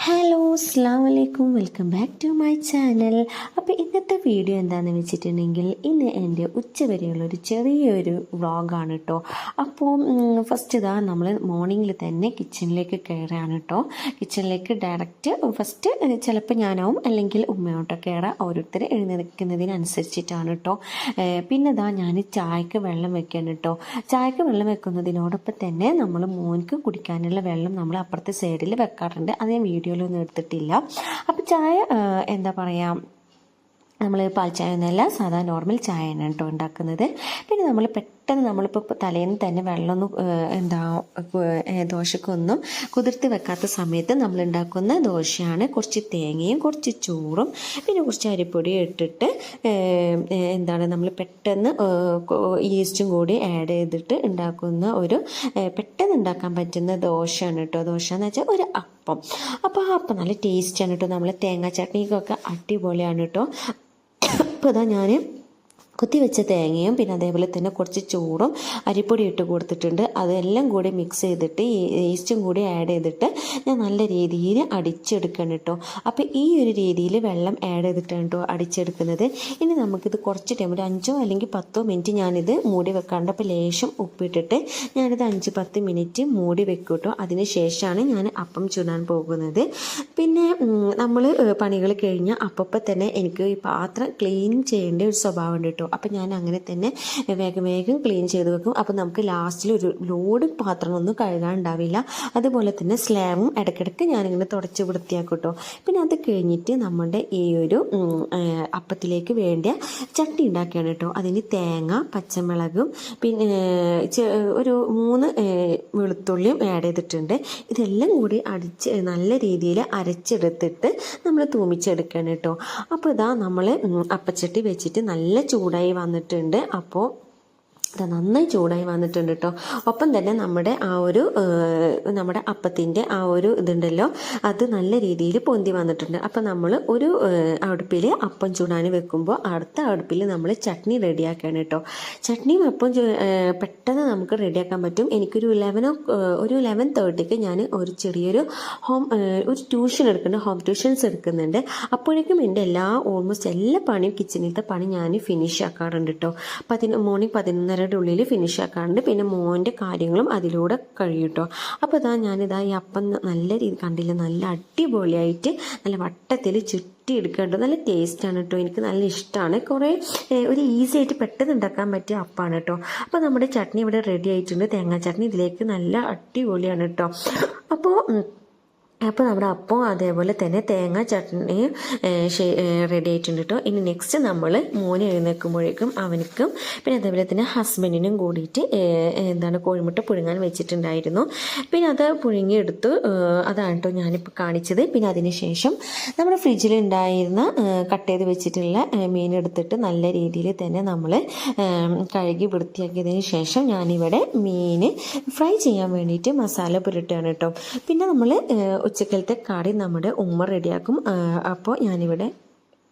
Hello അസ്സാം വലൈക്കും welcome back to my channel അപ്പോൾ ഇന്നത്തെ വീഡിയോ എന്താണെന്ന് വെച്ചിട്ടുണ്ടെങ്കിൽ ഇന്ന് എന്റെ ഉച്ചവരെയുള്ളൊരു ചെറിയൊരു വ്ളോഗാണ് കേട്ടോ അപ്പോൾ ഫസ്റ്റ് ഇതാ നമ്മൾ മോർണിംഗിൽ തന്നെ കിച്ചണിലേക്ക് കയറുകയാണ് കേട്ടോ കിച്ചണിലേക്ക് ഡയറക്റ്റ് ഫസ്റ്റ് ചിലപ്പോൾ ഞാനാവും അല്ലെങ്കിൽ ഉമ്മയോട്ടോ കയറാം ഓരോരുത്തർ എഴുന്നേൽക്കുന്നതിനനുസരിച്ചിട്ടാണ് കേട്ടോ പിന്നെ ഇതാ ഞാൻ ചായക്ക് വെള്ളം വെക്കണം കേട്ടോ ചായക്ക് വെള്ളം വെക്കുന്നതിനോടൊപ്പം തന്നെ നമ്മൾ മോൻക്ക് കുടിക്കാനുള്ള വെള്ളം നമ്മൾ അപ്പുറത്തെ സൈഡിൽ വെക്കാറുണ്ട്. അത് ഞാൻ വീഡിയോയിലൊന്നും എടുത്തിട്ടില്ല. അപ്പോൾ ചായ എന്താ പറയുക നമ്മൾ പാൽ ചായ ഒന്നുമല്ല സാധാ നോർമൽ ചായയാണ് കേട്ടോ ഉണ്ടാക്കുന്നത്. പിന്നെ നമ്മൾ പെട്ടെന്ന് നമ്മളിപ്പോൾ തലേന്ന് തന്നെ വെള്ളമൊന്നും എന്താ ദോശക്കൊന്നും കുതിർത്ത് വെക്കാത്ത സമയത്ത് നമ്മൾ ഉണ്ടാക്കുന്ന ദോശയാണ്. കുറച്ച് തേങ്ങയും കുറച്ച് ചോറും പിന്നെ കുറച്ച് അരിപ്പൊടിയും ഇട്ടിട്ട് എന്താണ് നമ്മൾ പെട്ടെന്ന് ഈസ്റ്റും കൂടി ആഡ് ചെയ്തിട്ട് ഉണ്ടാക്കുന്ന ഒരു പെട്ടെന്ന് ഉണ്ടാക്കാൻ പറ്റുന്ന ദോശയാണ് കേട്ടോ ദോശ എന്ന് വെച്ചാൽ ഒരു അപ്പം അപ്പോൾ ആ അപ്പം നല്ല ടേസ്റ്റാണ് കേട്ടോ നമ്മൾ തേങ്ങാ ചട്നിക്കൊക്കെ അടിപൊളിയാണ് കേട്ടോ അപ്പോൾ ഇതാ ഞാൻ കുത്തിവെച്ച തേങ്ങയും പിന്നെ അതേപോലെ തന്നെ കുറച്ച് ചോറും അരിപ്പൊടി ഇട്ട് കൊടുത്തിട്ടുണ്ട്. അതെല്ലാം കൂടി മിക്സ് ചെയ്തിട്ട് ഈസ്റ്റും കൂടി ആഡ് ചെയ്തിട്ട് ഞാൻ നല്ല രീതിയിൽ അടിച്ചെടുക്കണം കേട്ടോ അപ്പോൾ ഈ ഒരു രീതിയിൽ വെള്ളം ആഡ് ചെയ്തിട്ടാണ് കേട്ടോ അടിച്ചെടുക്കുന്നത്. ഇനി നമുക്കിത് കുറച്ച് ടൈം ഒരു അഞ്ചോ അല്ലെങ്കിൽ പത്തോ മിനിറ്റ് ഞാനിത് മൂടി വെക്കാണ്ട് അപ്പോൾ ലേശം ഉപ്പിട്ടിട്ട് ഞാനിത് അഞ്ച് പത്ത് മിനിറ്റ് മൂടി വെക്കും കേട്ടോ അതിന് ശേഷമാണ് ഞാൻ അപ്പം ചുടാൻ പോകുന്നത്. പിന്നെ നമ്മൾ പണികൾ കഴിഞ്ഞാൽ അപ്പം തന്നെ എനിക്ക് ഈ പാത്രം ക്ലീൻ ചെയ്യേണ്ട ഒരു സ്വഭാവം ഉണ്ട് കേട്ടോ അപ്പം ഞാൻ അങ്ങനെ തന്നെ വേഗം വേഗം ക്ലീൻ ചെയ്ത് വെക്കും. അപ്പം നമുക്ക് ലാസ്റ്റിൽ ഒരു ലോഡ് പാത്രമൊന്നും കഴുകാനുണ്ടാവില്ല. അതുപോലെ തന്നെ സ്ലാബും ഇടയ്ക്കിടയ്ക്ക് ഞാനിങ്ങനെ തുടച്ച് വൃത്തിയാക്കും കേട്ടോ പിന്നെ അത് കഴിഞ്ഞിട്ട് നമ്മുടെ ഈ ഒരു അപ്പത്തിലേക്ക് വേണ്ടിയ ചട്ടി ഉണ്ടാക്കുകയാണ് കേട്ടോ. അതിന് തേങ്ങ പച്ചമുളകും പിന്നെ ഒരു മൂന്ന് വെളുത്തുള്ളിയും ആഡ് ചെയ്തിട്ടുണ്ട്. ഇതെല്ലാം കൂടി അടിച്ച് നല്ല രീതിയിൽ അരച്ചെടുത്തിട്ട് നമ്മൾ തൂമിച്ചെടുക്കണം കേട്ടോ. അപ്പോൾ ഇതാ നമ്മൾ അപ്പച്ചട്ടി വെച്ചിട്ട് നല്ല ചൂടായി വന്നിട്ടുണ്ട്. അപ്പോൾ ഇത് നന്നായി ചൂടായി വന്നിട്ടുണ്ട് കേട്ടോ ഒപ്പം തന്നെ നമ്മുടെ ആ ഒരു നമ്മുടെ അപ്പത്തിന്റെ ആ ഒരു ഇതുണ്ടല്ലോ അത് നല്ല രീതിയിൽ പൊന്തി വന്നിട്ടുണ്ട്. അപ്പം നമ്മൾ ഒരു അടുപ്പിൽ അപ്പം ചൂടാൻ വെക്കുമ്പോൾ അടുത്ത അടുപ്പിൽ നമ്മൾ ചട്നി റെഡിയാക്കുകയാണ് കേട്ടോ ചട്നിയും അപ്പം പെട്ടെന്ന് നമുക്ക് റെഡിയാക്കാൻ പറ്റും. എനിക്കൊരു ഇലവനോ ഒരു ലെവൻ തേർട്ടിക്ക് ഞാൻ ഒരു ചെറിയൊരു ഹോം ഒരു ട്യൂഷൻ എടുക്കുന്നുണ്ട് ഹോം ട്യൂഷൻസ് എടുക്കുന്നുണ്ട്. അപ്പോഴേക്കും എന്റെ എല്ലാ ഓൾമോസ്റ്റ് എല്ലാ പണിയും കിച്ചണിലത്തെ പണി ഞാൻ ഫിനിഷ് ആക്കാറുണ്ട് കേട്ടോ പതിന മോർണിംഗ് പതിനൊന്നരയുടെ ഉള്ളിൽ ഫിനിഷ് ആക്കാറുണ്ട്. പിന്നെ മോന്റെ കാര്യങ്ങളും അതിലൂടെ കഴിയും കേട്ടോ അപ്പോൾ ഇതാ ഞാനിതാ ഈ അപ്പം നല്ല രീതി കണ്ടില്ല? നല്ല അടിപൊളിയായിട്ട് നല്ല വട്ടത്തിൽ ചുറ്റി എടുക്കേണ്ടത് നല്ല ടേസ്റ്റാണ് കേട്ടോ എനിക്ക് നല്ല ഇഷ്ടമാണ് കുറേ ഒരു ഈസി ആയിട്ട് പെട്ടെന്ന് ഉണ്ടാക്കാൻ പറ്റിയ അപ്പാണ് കേട്ടോ അപ്പോൾ നമ്മുടെ ചട്നി ഇവിടെ റെഡി ആയിട്ടുണ്ട്. തേങ്ങാ ചട്നി ഇതിലേക്ക് നല്ല അടിപൊളിയാണ് കേട്ടോ അപ്പോൾ അപ്പോൾ നമ്മുടെ അപ്പവും അതേപോലെ തന്നെ തേങ്ങ ചട്നി റെഡി ആയിട്ടുണ്ട് കേട്ടോ ഇനി നെക്സ്റ്റ് നമ്മൾ മോന് എഴുന്നേൽക്കുമ്പോഴേക്കും അവനക്കും പിന്നെ അതേപോലെ തന്നെ ഹസ്ബൻഡിനും കൂടിയിട്ട് എന്താണ് കോഴിമുട്ട പുഴുങ്ങാൻ വെച്ചിട്ടുണ്ടായിരുന്നു. പിന്നെ അത് പുഴുങ്ങിയെടുത്തു അതാണ് കേട്ടോ ഞാനിപ്പോൾ കാണിച്ചത്. പിന്നെ അതിനുശേഷം നമ്മുടെ ഫ്രിഡ്ജിൽ ഉണ്ടായിരുന്ന കട്ട് ചെയ്ത് വെച്ചിട്ടുള്ള മീൻ എടുത്തിട്ട് നല്ല രീതിയിൽ തന്നെ നമ്മൾ കഴുകി വൃത്തിയാക്കിയതിന് ശേഷം ഞാനിവിടെ മീൻ ഫ്രൈ ചെയ്യാൻ വേണ്ടിയിട്ട് മസാല പുരട്ടുകയാണ് കേട്ടോ പിന്നെ നമ്മൾ ഉച്ചക്കലത്തെ കറി നമ്മുടെ ഉമ്മ റെഡിയാക്കും. അപ്പോൾ ഞാനിവിടെ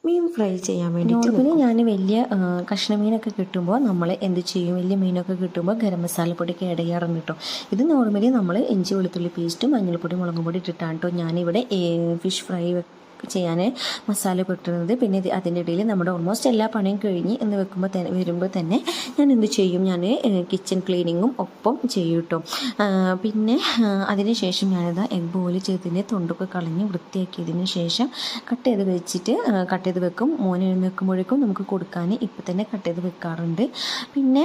മീൻ ഫ്രൈ ചെയ്യാൻ വേണ്ടി നോർമലി ഞാൻ വലിയ കഷ്ണ മീനൊക്കെ കിട്ടുമ്പോൾ നമ്മൾ എന്ത് ചെയ്യും? വലിയ മീനൊക്കെ കിട്ടുമ്പോൾ ഗരം മസാലപ്പൊടിയൊക്കെ ആഡ് ചെയ്യാറുണ്ട് കേട്ടോ ഇത് നോർമലി നമ്മൾ ഇഞ്ചി വെളുത്തുള്ളി പേസ്റ്റും മഞ്ഞൾപ്പൊടി മുളകും പൊടി ഇട്ടിട്ടാണ് കേട്ടോ ഞാനിവിടെ ഫിഷ് ഫ്രൈ ചെയ്യാൻ മസാല പെട്ടുന്നത്. പിന്നെ അതിന്റെ ഇടയിൽ നമ്മുടെ ഓൾമോസ്റ്റ് എല്ലാ പണിയും കഴിഞ്ഞ് എന്ന് വെക്കുമ്പോൾ തന്നെ വരുമ്പോൾ തന്നെ ഞാൻ എന്ത് ചെയ്യും? ഞാൻ കിച്ചൺ ക്ലീനിങ്ങും ഒപ്പം ചെയ്യും കേട്ടോ. പിന്നെ ആ, അതിന് ശേഷം ഞാനത് എഗ് ബോയിൽ ചെയ്തതിന്റെ തൊണ്ടൊക്കെ കളഞ്ഞ് വൃത്തിയാക്കിയതിന് ശേഷം കട്ട് ചെയ്ത് വെച്ചിട്ട് കട്ട് ചെയ്ത് വെക്കും. മോൻ എഴുന്നേൽക്കുമ്പോഴേക്കും നമുക്ക് കൊടുക്കാൻ ഇപ്പം തന്നെ കട്ട് ചെയ്ത് വെക്കാറുണ്ട്. പിന്നെ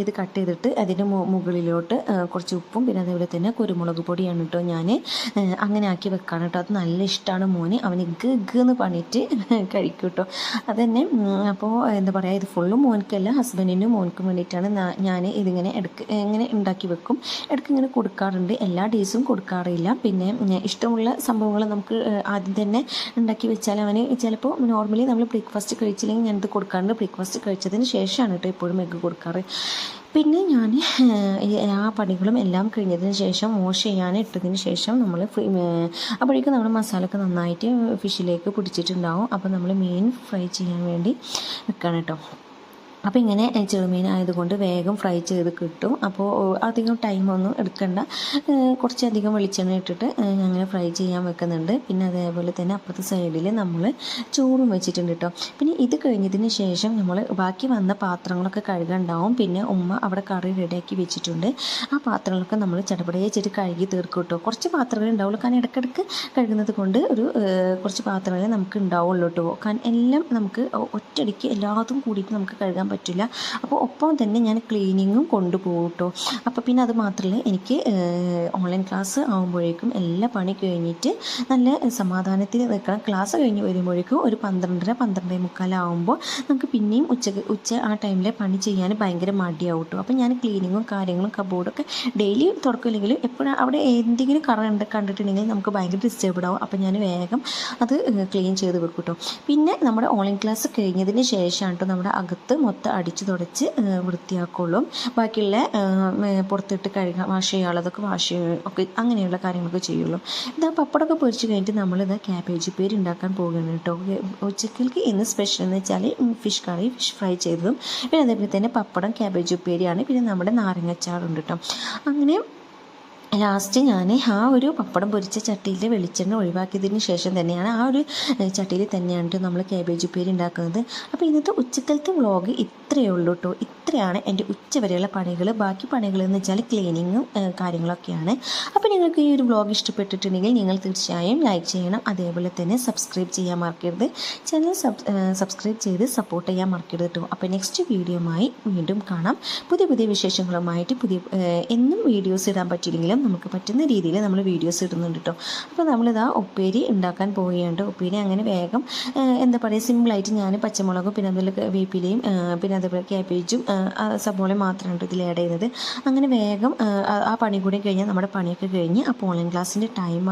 ഇത് കട്ട് ചെയ്തിട്ട് അതിന്റെ മുകളിലോട്ട് കുറച്ച് ഉപ്പും പിന്നെ അതേപോലെ തന്നെ കുരുമുളക് പൊടിയാണ് കേട്ടോ ഞാൻ അങ്ങനെ ആക്കി വെക്കാണ് കേട്ടോ. അത് നല്ല ഇഷ്ടമാണ് മോന് അവന് ഗ് എന്ന് പണിയിട്ട് കഴിക്കും കേട്ടോ അതന്നെ അപ്പോൾ എന്താ പറയുക ഇത് ഫുള്ളും മോനിക്കല്ല ഹസ്ബൻഡിനും മോനിക്കും വേണ്ടിയിട്ടാണ് ഞാൻ ഇതിങ്ങനെ എടുക്ക് ഇങ്ങനെ ഉണ്ടാക്കി വെക്കും. ഇടയ്ക്ക് ഇങ്ങനെ കൊടുക്കാറുണ്ട്. എല്ലാ ഡേയ്സും കൊടുക്കാറില്ല. പിന്നെ ഇഷ്ടമുള്ള സംഭവങ്ങൾ നമുക്ക് ആദ്യം തന്നെ ഉണ്ടാക്കി വെച്ചാൽ അവന് ചിലപ്പോൾ നോർമലി നമ്മൾ ബ്രേക്ക്ഫാസ്റ്റ് കഴിച്ചില്ലെങ്കിൽ ഞാനിത് കൊടുക്കാറുണ്ട്. ബ്രേക്ക്ഫാസ്റ്റ് കഴിച്ചതിന് ശേഷമാണ് കേട്ടോ എപ്പോഴും എഗ്ഗ് കൊടുക്കാറ്. പിന്നെ ഞാൻ ആ പണികളും എല്ലാം കഴിഞ്ഞതിന് ശേഷം വാഷ് ചെയ്യാൻ ഇട്ടതിന് ശേഷം നമ്മൾ അപ്പോഴേക്കും നമ്മൾ മസാലയൊക്കെ നന്നായിട്ട് ഫിഷിലേക്ക് പിടിച്ചിട്ടുണ്ടാവും അപ്പോൾ നമ്മൾ മീൻ ഫ്രൈ ചെയ്യാൻ വേണ്ടി വെക്കണം കേട്ടോ. അപ്പോൾ ഇങ്ങനെ ചെറുമീൻ ആയതുകൊണ്ട് വേഗം ഫ്രൈ ചെയ്ത് കിട്ടും. അപ്പോൾ അധികം ടൈമൊന്നും എടുക്കണ്ട. കുറച്ചധികം വെളിച്ചെണ്ണ ഇട്ടിട്ട് അങ്ങനെ ഫ്രൈ ചെയ്യാൻ വെക്കുന്നുണ്ട്. പിന്നെ അതേപോലെ തന്നെ അപ്പുറത്തെ സൈഡിൽ നമ്മൾ ചോറും വെച്ചിട്ടുണ്ട് കേട്ടോ പിന്നെ ഇത് കഴിഞ്ഞതിന് ശേഷം നമ്മൾ ബാക്കി വന്ന പാത്രങ്ങളൊക്കെ കഴുകണ്ടാവും. പിന്നെ ഉമ്മ അവിടെ കറി റെഡിയാക്കി വെച്ചിട്ടുണ്ട്. ആ പാത്രങ്ങളൊക്കെ നമ്മൾ ചടപടയെ വെച്ചിട്ട് കഴുകി തീർക്കും കേട്ടോ കുറച്ച് പാത്രങ്ങൾ ഉണ്ടാവുള്ളൂ. കാരണം ഇടയ്ക്കിടയ്ക്ക് കഴുകുന്നത് കൊണ്ട് ഒരു കുറച്ച് പാത്രങ്ങളെ നമുക്ക് ഉണ്ടാവുള്ളൂ കേട്ടോ കാരണം എല്ലാം നമുക്ക് ഒറ്റയടിക്ക് എല്ലാതും കൂടിയിട്ട് നമുക്ക് കഴുകാൻ പറ്റില്ല. അപ്പോൾ ഒപ്പം തന്നെ ഞാൻ ക്ലീനിങ്ങും കൊണ്ടുപോകും കേട്ടോ അപ്പോൾ പിന്നെ അത് മാത്രമല്ല എനിക്ക് ഓൺലൈൻ ക്ലാസ് ആകുമ്പോഴേക്കും എല്ലാ പണി കഴിഞ്ഞിട്ട് നല്ല സമാധാനത്തിൽ നിൽക്കണം ക്ലാസ് കഴിഞ്ഞ് വരുമ്പോഴേക്കും ഒരു പന്ത്രണ്ടര പന്ത്രണ്ടേ മുക്കാലാവുമ്പോൾ നമുക്ക് പിന്നെയും ഉച്ചയ്ക്ക് ഉച്ച ആ ടൈമിൽ പണി ചെയ്യാൻ ഭയങ്കര മടിയാവും കേട്ടോ അപ്പോൾ ഞാൻ ക്ലീനിങ്ങും കാര്യങ്ങളും കബോർഡൊക്കെ ഡെയിലി തുറക്കില്ലെങ്കിലും എപ്പോഴും അവിടെ എന്തെങ്കിലും കറ കണ്ടിട്ടുണ്ടെങ്കിൽ നമുക്ക് ഭയങ്കര ഡിസ്റ്റർബ്ഡ് ആവും. അപ്പോൾ ഞാൻ വേഗം അത് ക്ലീൻ ചെയ്ത് വെക്കും കേട്ടോ പിന്നെ നമ്മുടെ ഓൺലൈൻ ക്ലാസ് കഴിഞ്ഞതിന് ശേഷമാണ് കേട്ടോ നമ്മുടെ അകത്ത് മൊത്തം അടിച്ച് തുടച്ച് വൃത്തിയാക്കുള്ളൂ ബാക്കിയുള്ള പുറത്തിട്ട് കഴുകാൻ വാഷ് ചെയ്യാനുള്ളതൊക്കെ വാഷ് ഒക്കെ അങ്ങനെയുള്ള കാര്യങ്ങളൊക്കെ ചെയ്യുള്ളൂ. ഇതാ പപ്പടമൊക്കെ പൊരിച്ച് കഴിഞ്ഞിട്ട് നമ്മളിത് ക്യാബേജ് പേര് ഉണ്ടാക്കാൻ പോകുകയാണ് കേട്ടോ. ഉച്ചക്കലേക്ക് ഇന്ന് സ്പെഷ്യൽ എന്ന് വെച്ചാൽ ഫിഷ് കറി ഫിഷ് ഫ്രൈ ചെയ്തതും. പിന്നെ അതേപോലെ തന്നെ പപ്പടം ക്യാബേജ് ഉപ്പേരിയാണ്. പിന്നെ നമ്മുടെ നാരങ്ങച്ചാറുണ്ട് കേട്ടോ. അങ്ങനെ ലാസ്റ്റ് ഞാൻ ആ ഒരു പപ്പടം പൊരിച്ച ചട്ടിയിൽ വെളിച്ചെണ്ണ ഒഴിവാക്കിയതിന് ശേഷം തന്നെയാണ് ആ ഒരു ചട്ടിയിൽ തന്നെയാണ് നമ്മൾ കേബേജ് ഉപ്പേരി ഉണ്ടാക്കുന്നത്. അപ്പോൾ ഇന്നത്തെ ഉച്ചക്കലത്തെ വ്ളോഗ് ഇത്രയേ ഉള്ളൂ കേട്ടോ ഇത്രയാണ് എന്റെ ഉച്ചവരെയുള്ള പണികൾ. ബാക്കി പണികൾ എന്ന് വെച്ചാൽ ക്ലീനിങ്ങും കാര്യങ്ങളൊക്കെയാണ്. അപ്പോൾ നിങ്ങൾക്ക് ഈ ഒരു വ്ളോഗ് ഇഷ്ടപ്പെട്ടിട്ടുണ്ടെങ്കിൽ നിങ്ങൾ തീർച്ചയായും ലൈക്ക് ചെയ്യണം. അതേപോലെ തന്നെ സബ്സ്ക്രൈബ് ചെയ്യാൻ മറക്കരുത്. ചാനൽ സബ്സ്ക്രൈബ് ചെയ്ത് സപ്പോർട്ട് ചെയ്യാൻ മറക്കരുത് കേട്ടോ അപ്പോൾ നെക്സ്റ്റ് വീഡിയോയുമായി വീണ്ടും കാണാം. പുതിയ പുതിയ വിശേഷങ്ങളുമായിട്ട് പുതിയ എന്നും വീഡിയോസ് ഇടാൻ പറ്റില്ലെങ്കിലും നമുക്ക് പറ്റുന്ന രീതിയിൽ നമ്മൾ വീഡിയോസ് ഇടുന്നുണ്ട് കേട്ടോ അപ്പോൾ നമ്മളിതാ ഉപ്പേരി ഉണ്ടാക്കാൻ പോവുകയുണ്ട് ഉപ്പേരി അങ്ങനെ വേഗം എന്താ പറയുക സിമ്പിളായിട്ട് ഞാൻ പച്ചമുളകും പിന്നെ അതുപോലെ വേപ്പിലയും പിന്നെ അതേപോലെ ക്യാബേജും സബോളയും മാത്രമാണ് ഇതിൽ ആഡ് ചെയ്യുന്നത്. അങ്ങനെ വേഗം ആ- പണി കൂടി കഴിഞ്ഞാൽ നമ്മുടെ പണിയൊക്കെ കഴിഞ്ഞ് അപ്പോൾ ഓൺലൈൻ ക്ലാസ്സിന്റെ ടൈം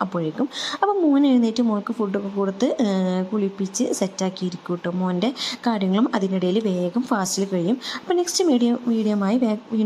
അപ്പോഴേക്കും. അപ്പോൾ മോൻ എഴുന്നേറ്റ് മോൾക്ക് ഫുഡൊക്കെ കൊടുത്ത് കുളിപ്പിച്ച് കുളിപ്പിച്ച് സെറ്റാക്കിയിരിക്കും കേട്ടോ മോന്റെ കാര്യങ്ങളും. അതിനിടയിൽ വേഗം ഫാസ്റ്റിൽ കഴിയും. അപ്പോൾ നെക്സ്റ്റ് വീഡിയോ മീഡിയമായി വീണ്ടും